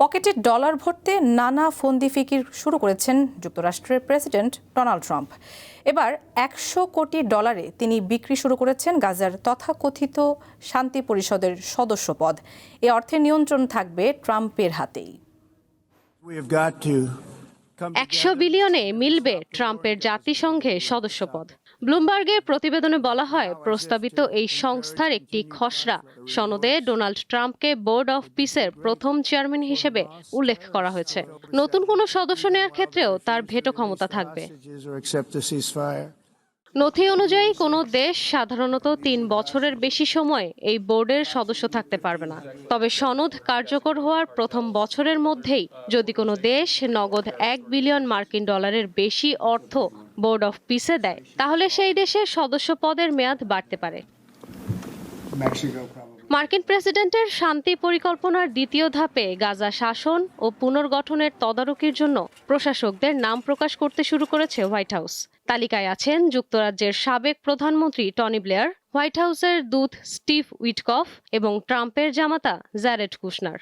পকেটে ডলার ভরতে নানা ফন্দি ফিকির শুরু করেছেন যুক্তরাষ্ট্রের প্রেসিডেন্ট ডোনাল্ড ট্রাম্প। এবার একশো কোটি ডলারে তিনি বিক্রি শুরু করেছেন গাজার তথাকথিত শান্তি পরিষদের সদস্য পদ এ অর্থের নিয়ন্ত্রণ থাকবে ট্রাম্পের হাতেই। একশো বিলিয়নে মিলবে ট্রাম্পের জাতিসংঘে সদস্যপদ। ব্লুমবার্গের প্রতিবেদনে বলা হয় প্রস্তাবিত এই সংস্থার একটি খসড়া সনদে ডোনাল্ড ট্রাম্পকে বোর্ড অফ পিসের প্রথম চেয়ারম্যান হিসেবে উল্লেখ করা হয়েছে। নতুন কোনো সদস্য নেওয়ার ক্ষেত্রেও তার ভেটো ক্ষমতা থাকবে. নথি অনুযায়ী কোনো দেশ সাধারণত তিন বছরের বেশি সময় এই বোর্ডের সদস্য থাকতে পারবে না। তবে সনদ কার্যকর হওয়ার প্রথম বছরের মধ্যেই যদি কোনো দেশ নগদ এক বিলিয়ন মার্কিন ডলারের বেশি অর্থ বোর্ড অফ পিসে দেয়। তাহলে সেই দেশের সদস্য পদের মেয়াদ বাড়তে পারে। মার্কিন প্রেসিডেন্টের শান্তি পরিকল্পনার দ্বিতীয় ধাপে গাজা শাসন ও পুনর্গঠনের তদারকির জন্য প্রশাসকদের নাম প্রকাশ করতে শুরু করেছে হোয়াইট হাউস। তালিকায় আছেন যুক্তরাজ্যের সাবেক প্রধানমন্ত্রী টনি ব্লেয়ার হোয়াইট হাউসের দূত স্টিভ উইটকফ এবং ট্রাম্পের জামাতা জ্যারেড কুশনার।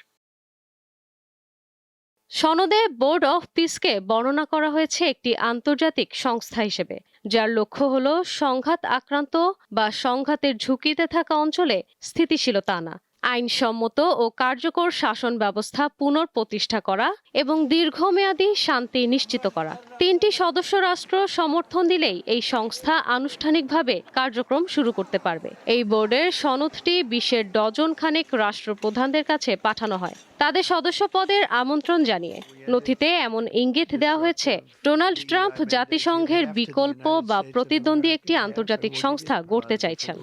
সনদে বোর্ড অফ পিসকে বর্ণনা করা হয়েছে একটি আন্তর্জাতিক সংস্থা হিসেবে, যার লক্ষ্য হল সংঘাত আক্রান্ত বা সংঘাতের ঝুঁকিতে থাকা অঞ্চলে স্থিতিশীলতা আনা, আইনসম্মত ও কার্যকর শাসন ব্যবস্থা পুনঃপ্রতিষ্ঠা করা এবং দীর্ঘমেয়াদী শান্তি নিশ্চিত করা। তিনটি সদস্য রাষ্ট্র সমর্থন দিলেই এই সংস্থা আনুষ্ঠানিকভাবে কার্যক্রম শুরু করতে পারবে। এই বোর্ডের সনদটি বিশ্বের ডজন খানেক রাষ্ট্রপ্রধানদের কাছে পাঠানো হয়। তাদের সদস্য পদের আমন্ত্রণ জানিয়ে নথিতে এমন ইঙ্গিত দেওয়া হয়েছে ডোনাল্ড ট্রাম্প জাতিসংঘের বিকল্প বা প্রতিদ্বন্দ্বী একটি আন্তর্জাতিক সংস্থা গড়তে চাইছেন।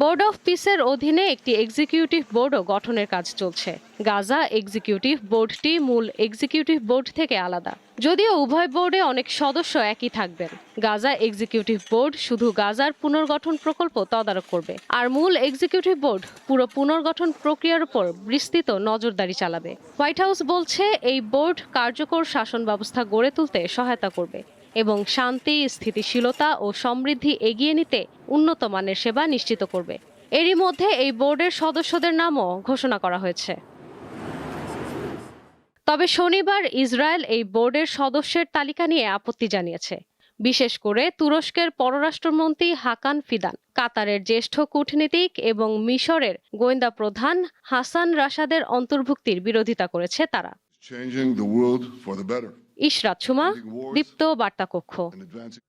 বোর্ড অফ পিসের অধীনে একটি এক্সিকিউটিভ বোর্ডও গঠনের কাজ চলছে। গাজা এক্সিকিউটিভ বোর্ডটি মূল এক্সিকিউটিভ বোর্ড থেকে আলাদা। যদিও উভয় বোর্ডে অনেক সদস্য একই থাকবেন। গাজা এক্সিকিউটিভ বোর্ড শুধু গাজার পুনর্গঠন প্রকল্প তদারক করবে, আর মূল এক্সিকিউটিভ বোর্ড পুরো পুনর্গঠন প্রক্রিয়ার উপর বিস্তৃত নজরদারি চালাবে। হোয়াইট হাউস বলছে, এই বোর্ড কার্যকর শাসন ব্যবস্থা গড়ে তুলতে সহায়তা করবে এবং শান্তি, স্থিতিশীলতা ও সমৃদ্ধি এগিয়ে নিতে উন্নত মানের সেবা নিশ্চিত করবে। এরই মধ্যে এই বোর্ডের সদস্যদের নামও ঘোষণা করা হয়েছে। তবে শনিবার ইসরায়েল এই বোর্ডের সদস্যের তালিকা নিয়ে আপত্তি জানিয়েছে। বিশেষ করে তুরস্কের পররাষ্ট্রমন্ত্রী হাকান ফিদান কাতারের জ্যেষ্ঠ কূটনীতিক এবং মিশরের গোয়েন্দা প্রধান হাসান রাশাদের অন্তর্ভুক্তির বিরোধিতা করেছে তারা। ইশরাত সুমা দীপ্ত বার্তা কক্ষ and advancing.